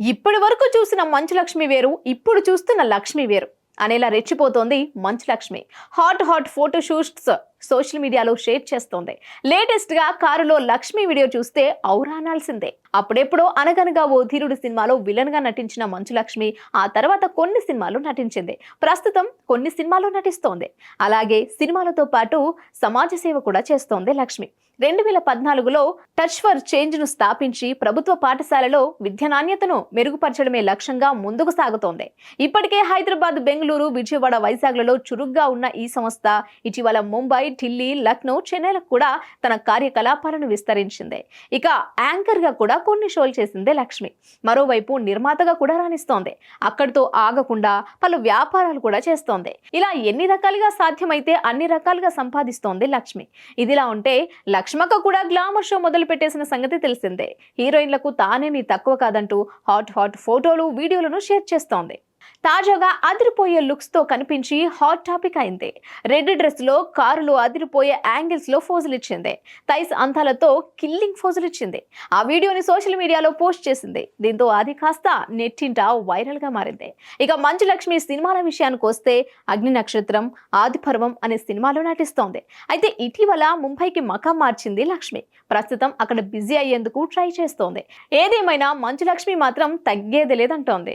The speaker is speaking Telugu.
ఇప్పటి వరకు చూసిన మంచు లక్ష్మి వేరు ఇప్పుడు చూస్తున్న లక్ష్మి వేరు అనేలా రెచ్చిపోతోంది Manchu Lakshmi. Hot hot photoshoots social మీడియాలో షేర్ చేస్తోంది. లేటెస్ట్గా కారులో లక్ష్మి వీడియో చూస్తే ఔరానాల్సిందే అప్పుడెప్పుడో అనగనగా ఓ ధీరుడు సినిమాలో విలన్గా నటించిన మంచు లక్ష్మి ఆ తర్వాత కొన్ని సినిమాలు నటించింది. ప్రస్తుతం కొన్ని సినిమాలు నటిస్తోంది. అలాగే సినిమాలతో పాటు సమాజ సేవ కూడా చేస్తోంది లక్ష్మి. రెండు వేల పద్నాలుగులో టచ్ ఫర్ చేంజ్ను స్థాపించి ప్రభుత్వ పాఠశాలలో విద్య నాణ్యతను మెరుగుపరచడమే లక్ష్యంగా ముందుకు సాగుతోంది. ఇప్పటికే హైదరాబాద్ బెంగళూరు విజయవాడ వైజాగ్లలో చురుగ్గా ఉన్న ఈ సంస్థ ఇటీవల ముంబై ఢిల్లీ లక్నో చెన్నైలకు కూడా తన కార్యకలాపాలను విస్తరించింది. ఇక యాంకర్గా కూడా కొన్ని షోలు చేసిందే లక్ష్మి. మరోవైపు నిర్మాతగా కూడా రాణిస్తోంది. అక్కడితో ఆగకుండా పలు వ్యాపారాలు కూడా చేస్తోంది. ఇలా ఎన్ని రకాలుగా సాధ్యమైతే అన్ని రకాలుగా సంపాదిస్తోంది లక్ష్మి. ఇదిలా ఉంటే లక్ష్మక్క కూడా గ్లామర్ షో మొదలు పెట్టేసిన సంగతి తెలిసిందే. హీరోయిన్లకు తానేమీ తక్కువ కాదంటూ హాట్ హాట్ ఫోటోలు వీడియోలను షేర్ చేస్తోంది. తాజాగా అదిరిపోయే లుక్స్తో కనిపించి హాట్ టాపిక్ అయింది. రెడ్ డ్రెస్లో కారులో అదిరిపోయే యాంగిల్స్లో ఫోజులు ఇచ్చింది. థైస్ అంతాలతో కిల్లింగ్ ఫోజులు ఇచ్చింది. ఆ వీడియోని సోషల్ మీడియాలో పోస్ట్ చేసింది. దీంతో అది కాస్త నెట్టింట వైరల్గా మారింది. ఇక మంచు లక్ష్మి సినిమాల విషయానికి వస్తే అగ్ని నక్షత్రం ఆదిపర్వం అనే సినిమాలో నటిస్తోంది. అయితే ఇటీవల ముంబైకి మకం మార్చింది లక్ష్మి. ప్రస్తుతం అక్కడ బిజీ అయ్యేందుకు ట్రై చేస్తోంది. ఏదేమైనా మంచు లక్ష్మి మాత్రం తగ్గేది లేదంటోంది.